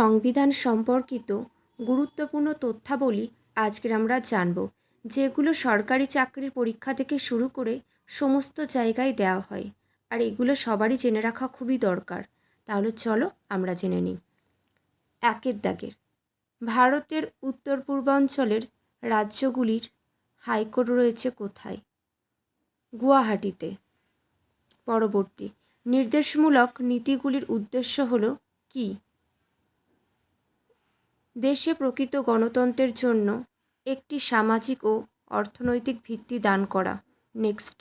সংবিধান সম্পর্কিত গুরুত্বপূর্ণ তথ্যাবলী আজকের আমরা জানব, যেগুলো সরকারি চাকরির পরীক্ষা থেকে শুরু করে সমস্ত জায়গায় দেওয়া হয়। আর এগুলো সবারই জেনে রাখা খুবই দরকার। তাহলে চলো আমরা জেনে নিই। একের দাগের। ভারতের উত্তর পূর্বাঞ্চলের রাজ্যগুলির হাইকোর্ট রয়েছে কোথায়? গুয়াহাটিতে। পরবর্তী। নির্দেশমূলক নীতিগুলির উদ্দেশ্য হলো কী? দেশে প্রকৃত গণতন্ত্রের জন্য একটি সামাজিক ও অর্থনৈতিক ভিত্তি দান করা। নেক্সট।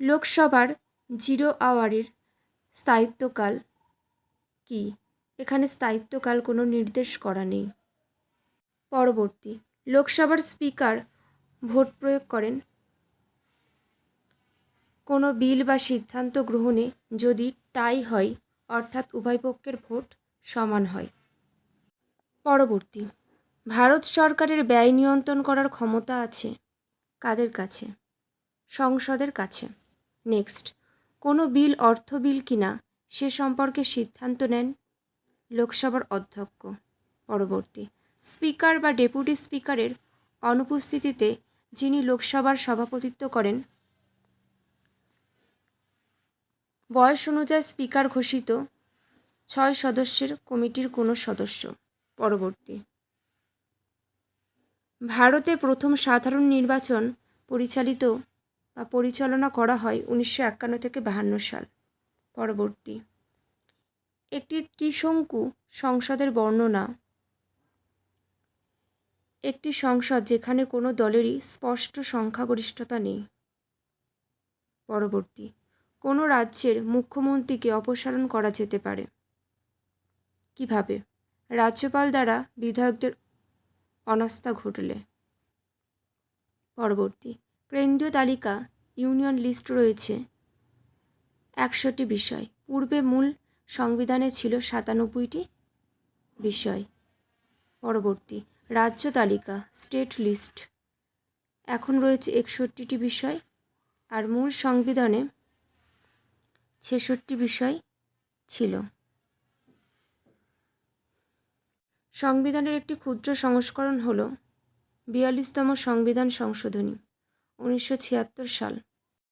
লোকসভার জিরো আওয়ারের স্থায়িত্বকাল কি? এখানে স্থায়িত্বকাল কোনো নির্দেশ করা নেই। পরবর্তী। লোকসভার স্পিকার ভোট প্রয়োগ করেন। কোনো বিল বা সিদ্ধান্ত গ্রহণে যদি টাই হয়, অর্থাৎ উভয় পক্ষের ভোট সমান হয়। পরবর্তী। ভারত সরকারের ব্যয় নিয়ন্ত্রণ করার ক্ষমতা আছে কাদের কাছে? সংসদের কাছে। নেক্সট। কোনো বিল, অর্থ বিল কিনা সে সম্পর্কে সিদ্ধান্ত নেন লোকসভার অধ্যক্ষ। পরবর্তী। স্পিকার বা ডেপুটি স্পিকারের অনুপস্থিতিতে যিনি লোকসভার সভাপতিত্ব করেন, বয়স অনুযায়ী স্পিকার ঘোষিত ছয় সদস্যের কমিটির কোনো সদস্য। পরবর্তী। ভারতে প্রথম সাধারণ নির্বাচন পরিচালিত বা পরিচালনা করা হয় উনিশশো একান্ন থেকে বাহান্ন সাল। পরবর্তী। একটি ত্রিশঙ্কু সংসদের বর্ণনা। একটি সংসদ যেখানে কোনো দলেরই স্পষ্ট সংখ্যাগরিষ্ঠতা নেই। পরবর্তী। কোনো রাজ্যের মুখ্যমন্ত্রীকে অপসারণ করা যেতে পারে। কীভাবে? রাজ্যপাল দ্বারা বিধায়কদের অনাস্থা ঘটলে। পরবর্তী, কেন্দ্রীয় তালিকা, ইউনিয়ন লিস্ট রয়েছে। একশোটি বিষয়। পূর্বে মূল সংবিধানে ছিল সাতানব্বইটি বিষয়। পরবর্তী, রাজ্য তালিকা, স্টেট লিস্ট। এখন রয়েছে একষট্টিটি বিষয় আর মূল সংবিধানে ছেষট্টি বিষয় ছিল। সংবিধানের একটি ক্ষুদ্র সংস্করণ হল বিয়াল্লিশতম সংবিধান সংশোধনী উনিশশো ছিয়াত্তর সাল।